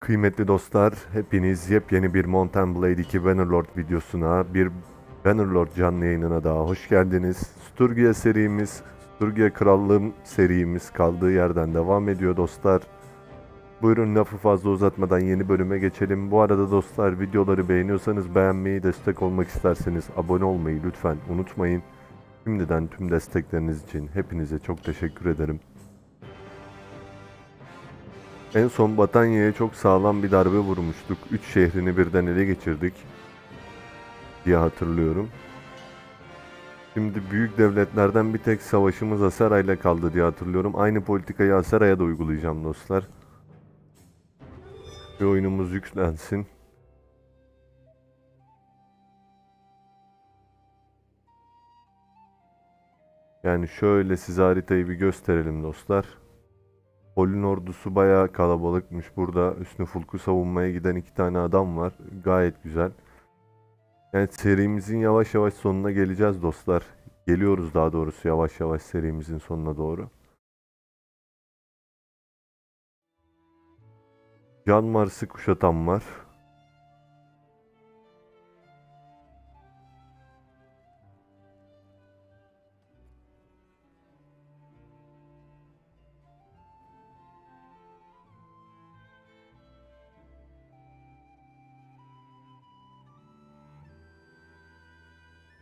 Kıymetli dostlar, hepiniz yepyeni bir Mountain Blade 2 Bannerlord videosuna, bir Bannerlord canlı yayınına daha hoş geldiniz. Sturgia serimiz, Sturgia Krallığım serimiz kaldığı yerden devam ediyor dostlar. Buyurun lafı fazla uzatmadan yeni bölüme geçelim. Bu arada dostlar videoları beğeniyorsanız beğenmeyi, destek olmak isterseniz abone olmayı lütfen unutmayın. Şimdiden tüm destekleriniz için hepinize çok teşekkür ederim. En son Batanya'ya çok sağlam bir darbe vurmuştuk. Üç şehrini birden ele geçirdik diye hatırlıyorum. Şimdi büyük devletlerden bir tek savaşımız Asera ile kaldı diye hatırlıyorum. Aynı politikayı Asera'ya da uygulayacağım dostlar. Bir oyunumuz yüklensin. Yani şöyle size haritayı bir gösterelim dostlar. Polin ordusu bayağı kalabalıkmış. Burada Üstü Fulk'u savunmaya giden iki tane adam var. Gayet güzel. Yani serimizin yavaş yavaş sonuna geleceğiz dostlar. Geliyoruz daha doğrusu yavaş yavaş serimizin sonuna doğru. Can Mars'ı kuşatan var.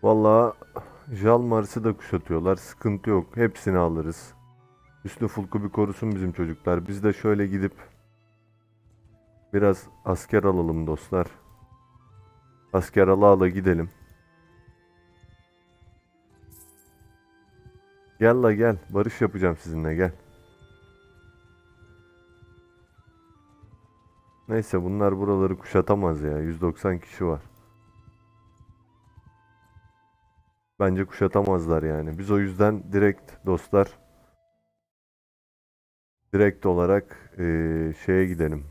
Vallahi Jalmars'ı da kuşatıyorlar. Sıkıntı yok. Hepsini alırız. Üstü Fulk'u bir korusun bizim çocuklar. Biz de şöyle gidip biraz asker alalım dostlar. Asker ala ala gidelim. Gel la gel. Barış yapacağım sizinle gel. Neyse bunlar buraları kuşatamaz ya. 190 kişi var. Bence kuşatamazlar yani. Biz o yüzden direkt dostlar direkt olarak eee, şeye gidelim.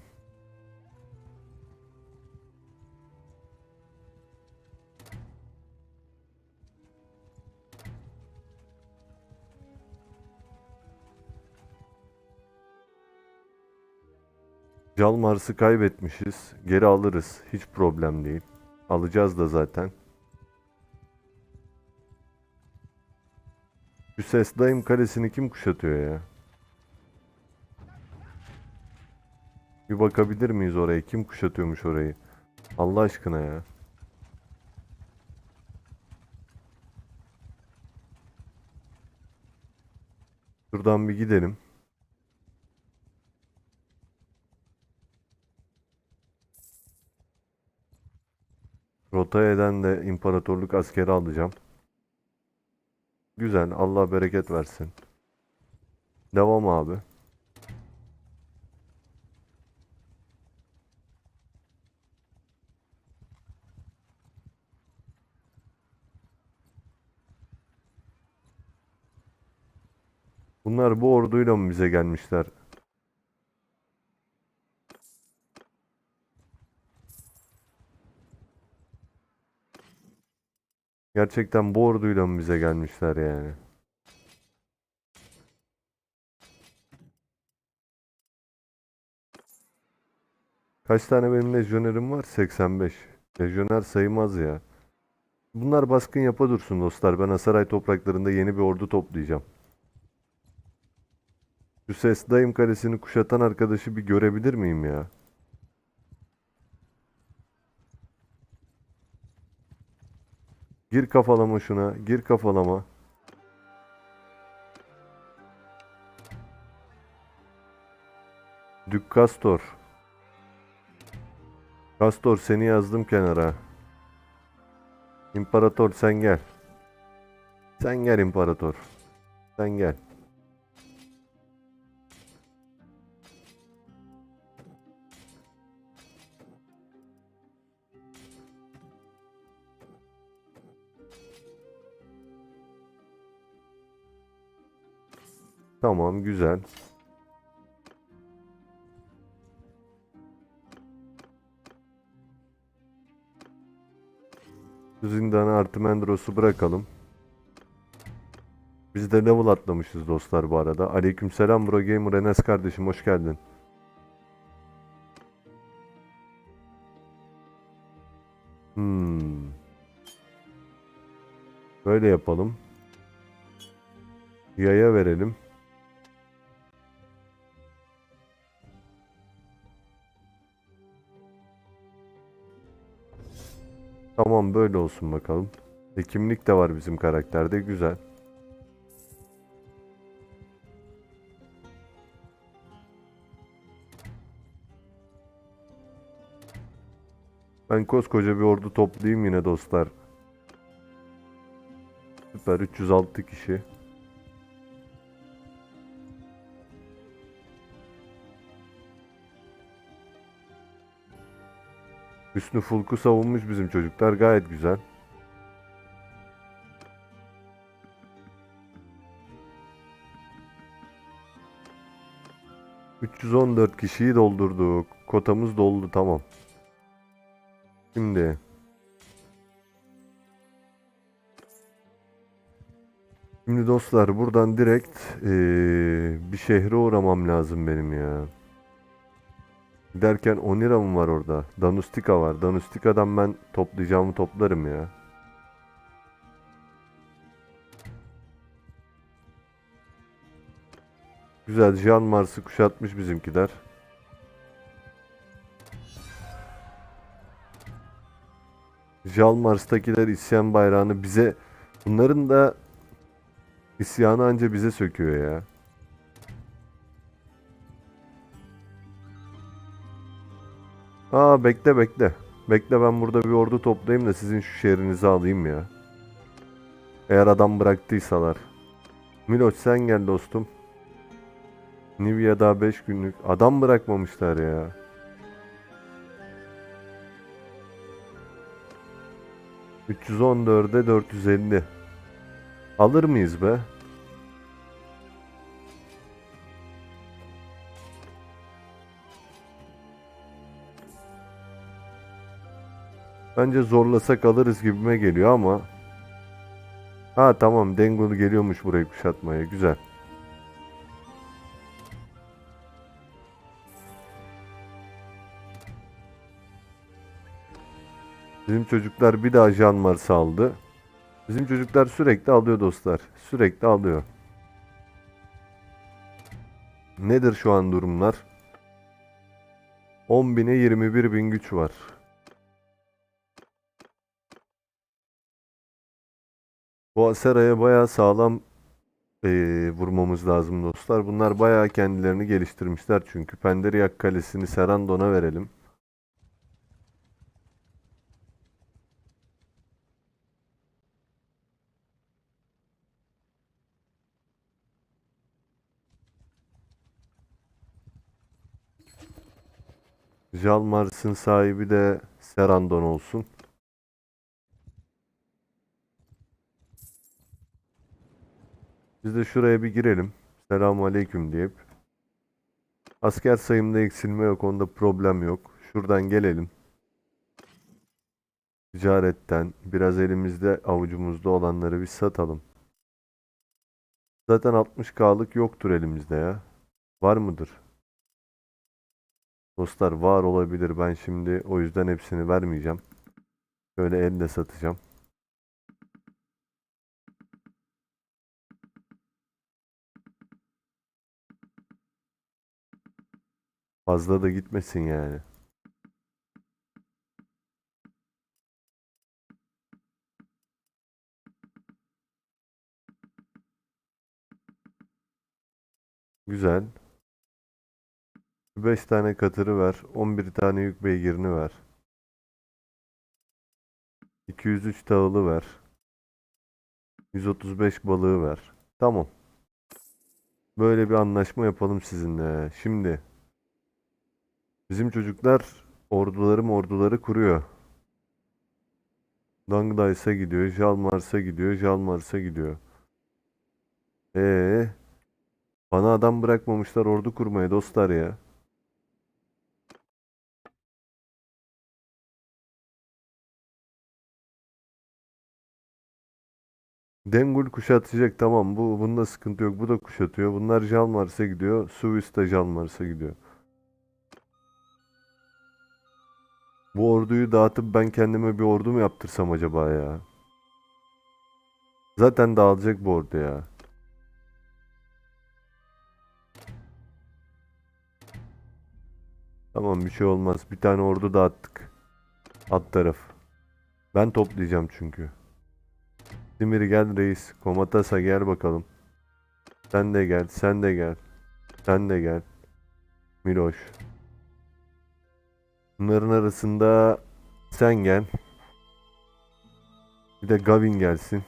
Jalmars'ı kaybetmişiz. Geri alırız. Hiç problem değil. Alacağız da zaten. Şu ses dayım kalesini kim kuşatıyor ya? Bir bakabilir miyiz oraya? Kim kuşatıyormuş orayı? Allah aşkına ya. Şuradan bir gidelim. Rotaya'dan de imparatorluk askeri alacağım. Güzel. Allah bereket versin. Devam abi. Bunlar bu orduyla mı bize gelmişler? Gerçekten bu orduyla mı bize gelmişler yani? Kaç tane benim lejyonerim var? 85. Lejyoner sayılmaz ya. Bunlar baskın yapa dursun dostlar. Ben Asaray topraklarında yeni bir ordu toplayacağım. Şu ses dayım kalesini kuşatan arkadaşı bir görebilir miyim ya? Gir kafalama şuna. Gir kafalama. Dük Castor. Castor seni yazdım kenara. İmparator sen gel. Sen gel imparator. Sen gel. Tamam güzel. Şu zindanı Artimandros'u bırakalım. Biz de level atlamışız dostlar bu arada. Aleykümselam bro gamer Enes kardeşim hoş geldin. Hmm. Böyle yapalım. Yaya verelim. Tamam böyle olsun bakalım. E, kimlik de var bizim karakterde. Güzel. Ben koskoca bir ordu toplayayım yine dostlar. Süper 306 kişi. Hüsnü Fulk'u savunmuş bizim çocuklar gayet güzel. ...314 kişiyi doldurduk. Kotamız doldu tamam. Şimdi... Şimdi dostlar buradan direkt eee, bir şehre uğramam lazım benim ya. Derken Onira mı var orada? Danustika var. Danustika'dan ben toplayacağımı toplarım ya. Güzel. Jean Mars'ı kuşatmış bizimkiler. Jean Mars'takiler isyan bayrağını bize... Bunların da isyanı anca bize söküyor ya. Aa bekle bekle. Bekle ben burada bir ordu toplayayım da sizin şu şehrinizi alayım ya. Eğer adam bıraktıysalar. Miloç sen gel dostum. Nivea daha 5 günlük. Adam bırakmamışlar ya. ...314'e 450. Alır mıyız be? Bence zorlasak alırız gibime geliyor ama. Ha tamam Dengul geliyormuş burayı kuşatmaya. Güzel. Bizim çocuklar bir daha Jean Mars'ı aldı. Bizim çocuklar sürekli alıyor dostlar. Sürekli alıyor. Nedir şu an durumlar? 10.000'e 21.000 güç var. Bu Asera'ya bayağı sağlam eee, vurmamız lazım dostlar. Bunlar bayağı kendilerini geliştirmişler çünkü. Penderiyak Kalesi'ni Serandon'a verelim. Jalmars'ın sahibi de Serandon olsun. Biz de şuraya bir girelim. Selamun aleyküm deyip. Asker sayımda eksilme yok. Onda problem yok. Şuradan gelelim. Ticaretten biraz elimizde avucumuzda olanları bir satalım. Zaten 60K'lık yoktur elimizde ya. Var mıdır? Dostlar var olabilir. Ben şimdi o yüzden hepsini vermeyeceğim. Şöyle elle satacağım. Fazla da gitmesin yani. Güzel. 5 tane katırı ver. 11 tane yük beygirini ver. 203 tahılı ver. 135 balığı ver. Tamam. Böyle bir anlaşma yapalım sizinle. Şimdi bizim çocuklar orduları orduları kuruyor. Dangdays'a gidiyor, Jalmars'a gidiyor, Jalmars'a gidiyor. Ee, bana adam bırakmamışlar ordu kurmaya dostlar ya. Dengul kuşatacak tamam bu bunda sıkıntı yok bu da kuşatıyor. Bunlar Jalmars'a gidiyor. Suis de Jalmars'a gidiyor. Bu orduyu dağıtıp ben kendime bir ordu mu yaptırsam acaba ya? Zaten dağılacak bu ordu ya. Tamam bir şey olmaz. Bir tane ordu dağıttık. Alt taraf. Ben toplayacağım çünkü. Simir gel reis. Komatasa gel bakalım. Sen de gel. Sen de gel. Sen de gel. Miloş. Bunların arasında sen gel. Bir de Gavin gelsin.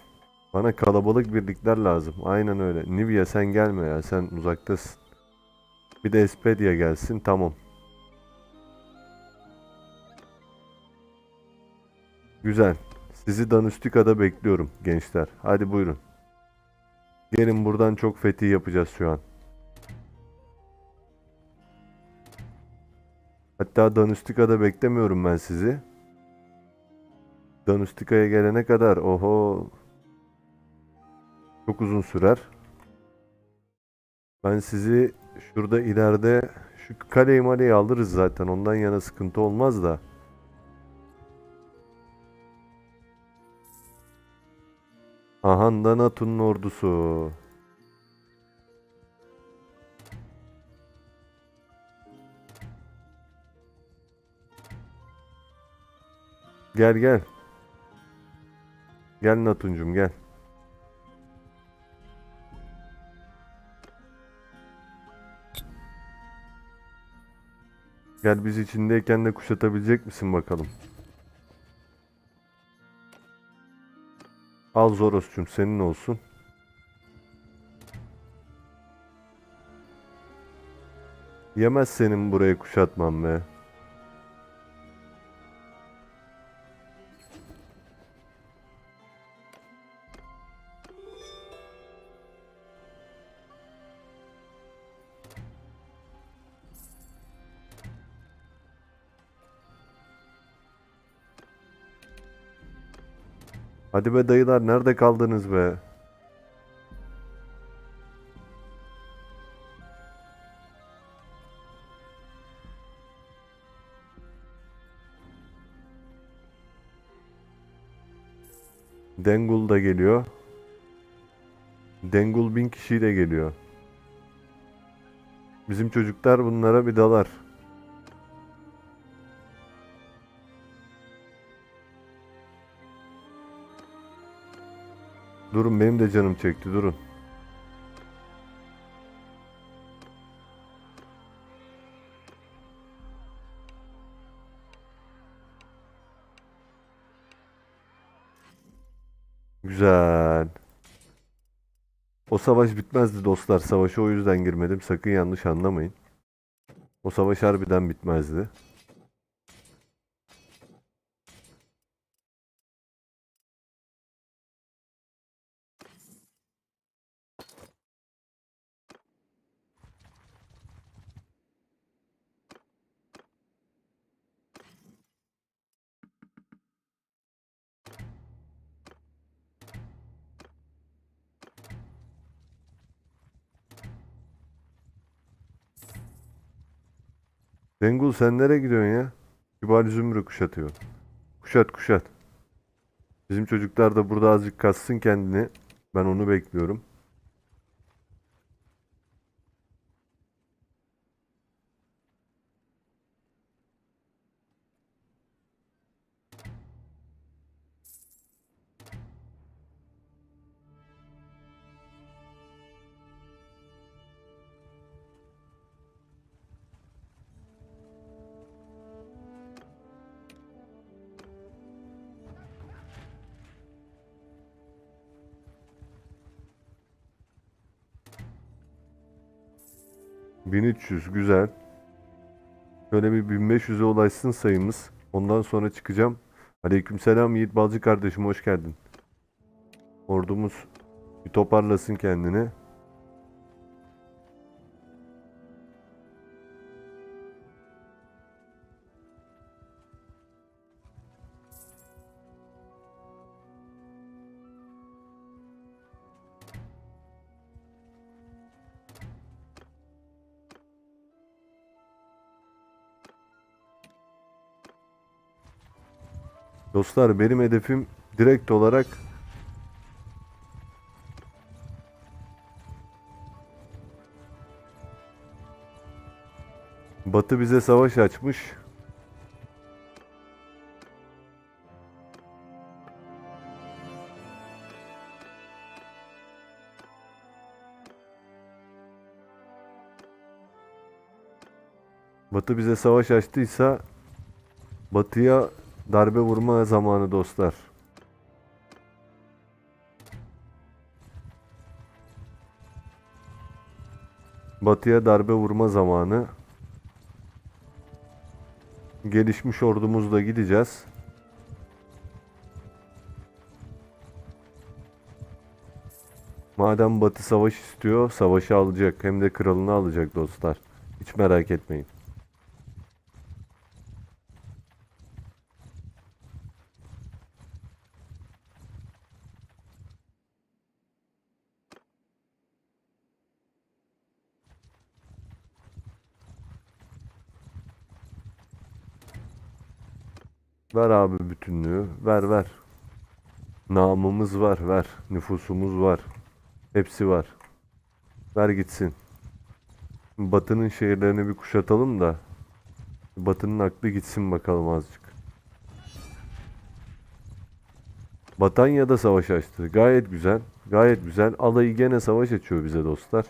Bana kalabalık birlikler lazım. Aynen öyle. Nivea sen gelme ya. Sen uzaktasın. Bir de Espedia gelsin. Tamam. Güzel. Sizi Danustika'da bekliyorum gençler. Hadi buyurun. Gelin buradan çok fethi yapacağız şu an. Hatta Danustika'da beklemiyorum ben sizi. Danustika'ya gelene kadar oho çok uzun sürer. Ben sizi şurada ileride şu kaleyi maleyi alırız zaten. Ondan yana sıkıntı olmaz da. Ahandan Atun'un ordusu. Gel gel. Gel Natuncum gel. Gel biz içindeyken de kuşatabilecek misin bakalım. Al Zoros'cum senin olsun. Yemez senin burayı kuşatmam be. Hadi be dayılar nerede kaldınız be? Dengul da geliyor. Dengul bin kişi de geliyor. Bizim çocuklar bunlara bir dalar. Durun benim de canım çekti durun. Güzel. O savaş bitmezdi dostlar. Savaşa o yüzden girmedim. Sakın yanlış anlamayın. O savaş harbiden bitmezdi. Dengul sen nereye gidiyorsun ya? Kübal Zümrü kuşatıyor. Kuşat kuşat. Bizim çocuklar da burada azıcık kassın kendini. Ben onu bekliyorum. ...1300 güzel. Şöyle bir 1500'e ulaşsın sayımız. Ondan sonra çıkacağım. Aleykümselam Yiğit Balcı kardeşim hoş geldin. Ordumuz bir toparlasın kendini. Dostlar benim hedefim direkt olarak Batı bize savaş açmış. Batı bize savaş açtıysa Batı'ya darbe vurma zamanı dostlar. Batı'ya darbe vurma zamanı. Gelişmiş ordumuzla gideceğiz. Madem Batı savaş istiyor, savaşı alacak. Hem de kralını alacak dostlar. Hiç merak etmeyin. Ver abi bütünlüğü. Ver ver. Namımız var ver. Nüfusumuz var. Hepsi var. Ver gitsin. Batı'nın şehirlerini bir kuşatalım da. Batı'nın aklı gitsin bakalım azıcık. Batanya'da savaş açtı. Gayet güzel. Gayet güzel. Alayı gene savaş açıyor bize dostlar.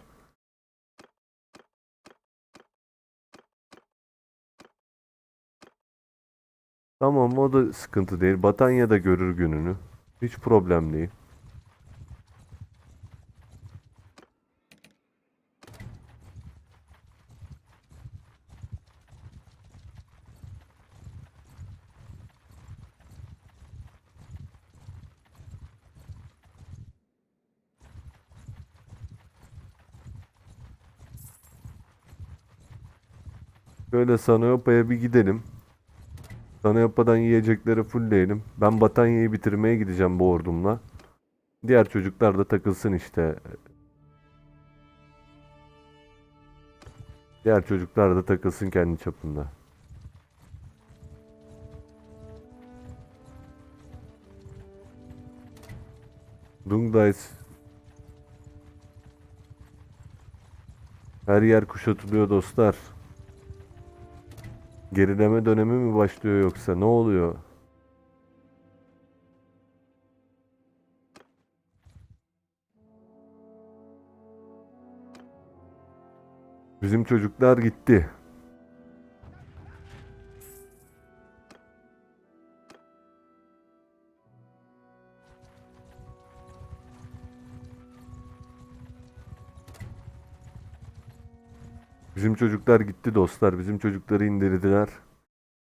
Tamam o da sıkıntı değil. Batanya da görür gününü. Hiç problem değil. Böyle Sanayopa'ya bir gidelim. Sanayopa'dan yiyecekleri fullleyelim. Ben Batanya'yı bitirmeye gideceğim bu ordumla. Diğer çocuklar da takılsın işte. Diğer çocuklar da takılsın kendi çapında. Dungdais Her yer kuşatılıyor dostlar. Gerileme dönemi mi başlıyor yoksa ne oluyor? Bizim çocuklar gitti. Çocuklar gitti dostlar. Bizim çocukları indirdiler.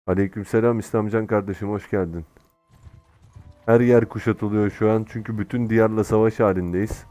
Aleykümselam İslamcan kardeşim hoş geldin. Her yer kuşatılıyor şu an çünkü bütün diyarla savaş halindeyiz.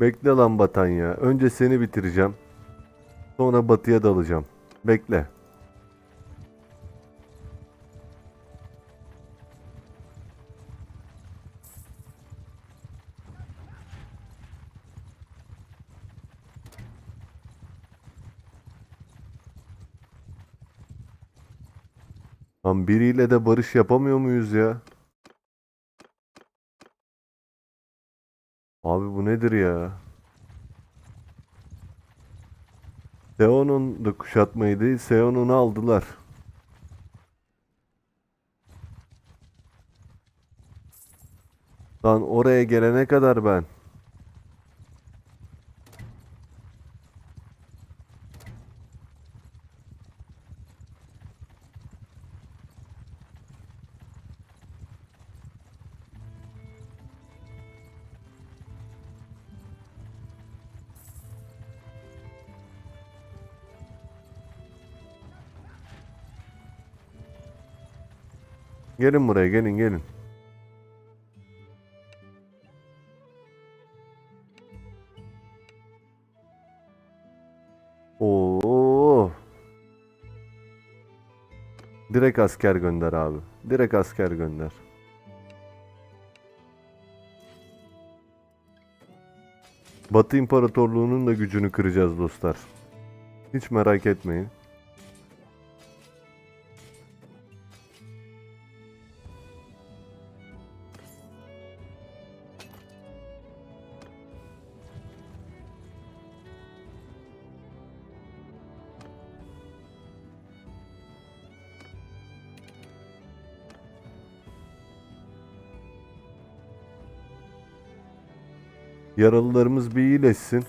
Bekle lan Batanya. Önce seni bitireceğim. Sonra batıya dalacağım. Bekle. Lan biriyle de barış yapamıyor muyuz ya? Abi bu nedir ya? Seon'un da kuşatmaydı. Seon'unu aldılar. Lan oraya gelene kadar ben. Gelin buraya gelin gelin. Oo. Direkt asker gönder abi. Direkt asker gönder. Batı İmparatorluğu'nun da gücünü kıracağız dostlar. Hiç merak etmeyin. Yaralılarımız bir iyileşsin.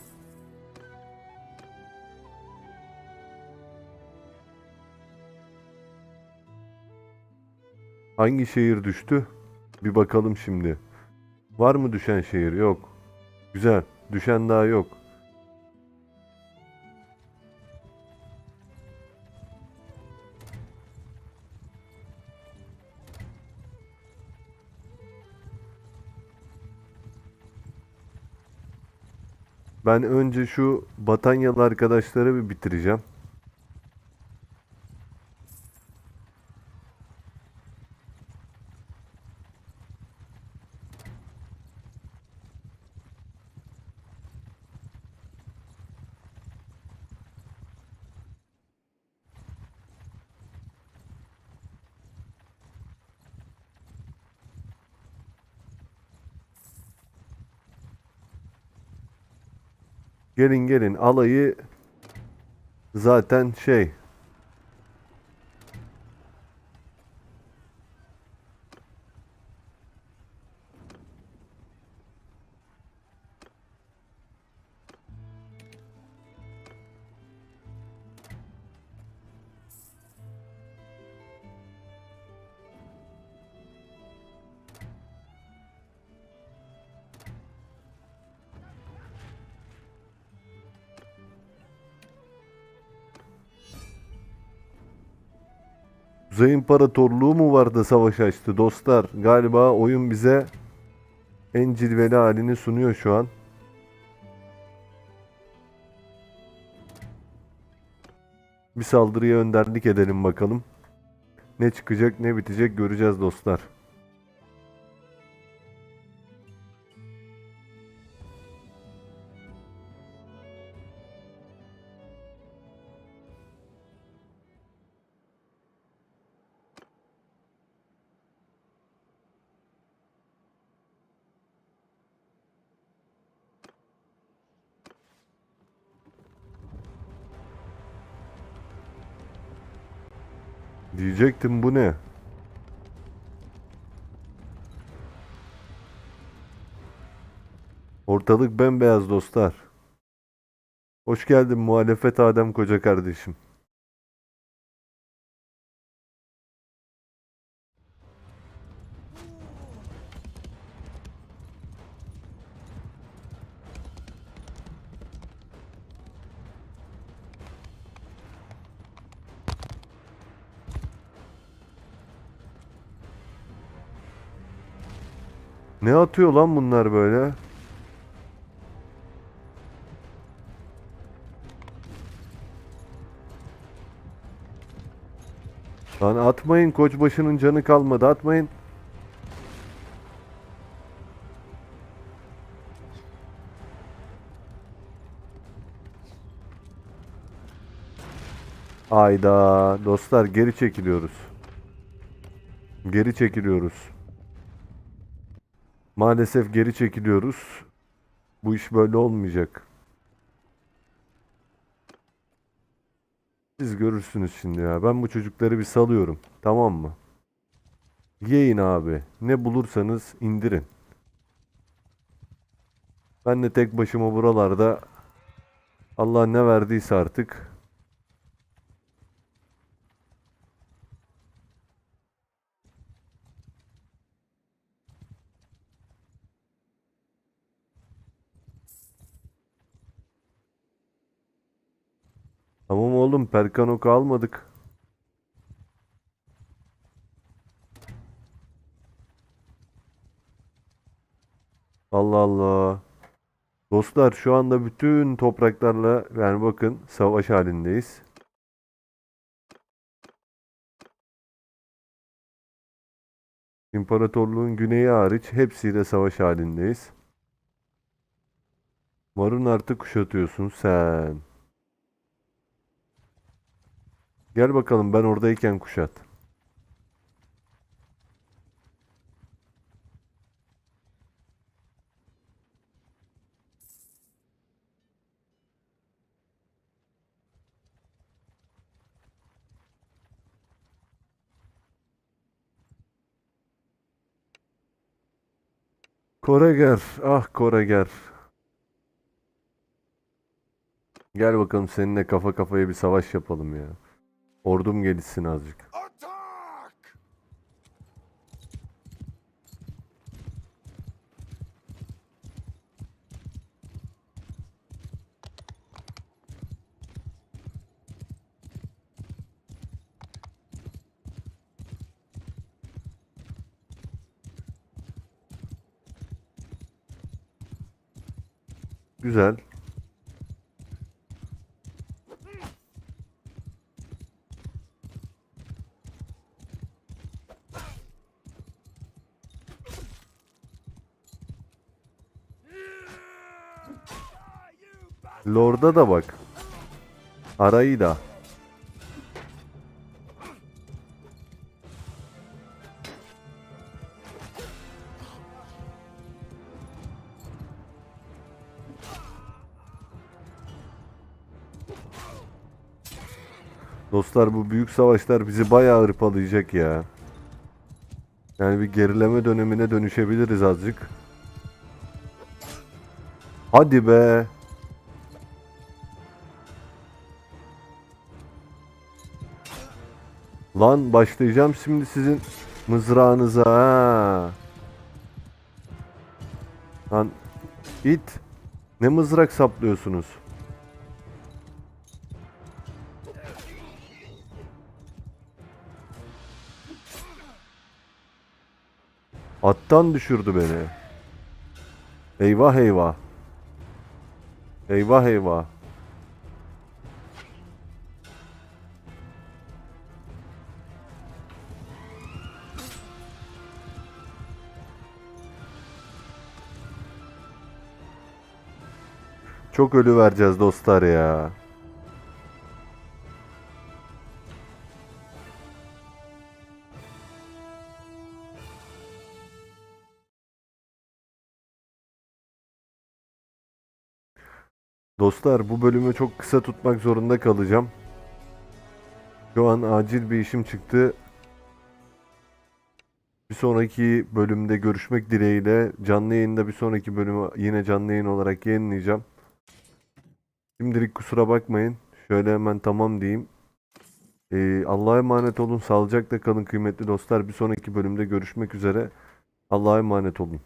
Hangi şehir düştü? Bir bakalım şimdi. Var mı düşen şehir? Yok. Güzel. Düşen daha yok. Ben önce şu Batanyalı arkadaşları bir bitireceğim. Gelin gelin. Alayı zaten şey Kuzey İmparatorluğu mu vardı savaş açtı dostlar? Galiba oyun bize en cilveli halini sunuyor şu an. Bir saldırıya önderlik edelim bakalım. Ne çıkacak ne bitecek göreceğiz dostlar. Diyecektim bu ne? Ortalık bembeyaz dostlar. Hoş geldin muhalefet Adem koca kardeşim. Ne atıyor lan bunlar böyle? Lan atmayın koçbaşının canı kalmadı atmayın. Ayda dostlar geri çekiliyoruz. Geri çekiliyoruz. Maalesef geri çekiliyoruz. Bu iş böyle olmayacak. Siz görürsünüz şimdi ya. Ben bu çocukları bir salıyorum. Tamam mı? Yiyin abi. Ne bulursanız indirin. Ben de tek başıma buralarda Allah ne verdiyse artık oğlum Perkanok'u almadık. Allah Allah. Dostlar şu anda bütün topraklarla yani bakın savaş halindeyiz. İmparatorluğun güneyi hariç hepsiyle savaş halindeyiz. Marun artık kuşatıyorsun sen. Gel bakalım ben oradayken kuşat. Koreger, ah Koreger. Gel bakalım seninle kafa kafaya bir savaş yapalım ya. Ordum gelişsin azıcık. Güzel. Lord'a da bak. Arayı da. Dostlar bu büyük savaşlar bizi bayağı hırpalayacak ya. Yani bir gerileme dönemine dönüşebiliriz azıcık. Hadi be. Lan başlayacağım şimdi sizin mızrağınıza ha. Lan it. Ne mızrak saplıyorsunuz? Attan düşürdü beni. Eyvah eyvah. Eyvah eyvah. Çok ölü vereceğiz dostlar ya. Dostlar bu bölümü çok kısa tutmak zorunda kalacağım. Şu an acil bir işim çıktı. Bir sonraki bölümde görüşmek dileğiyle canlı yayında bir sonraki bölümü yine canlı yayın olarak yayınlayacağım. Şimdilik kusura bakmayın. Şöyle hemen tamam diyeyim. Ee, Allah'a emanet olun. Sağlıcakla kalın kıymetli dostlar. Bir sonraki bölümde görüşmek üzere. Allah'a emanet olun.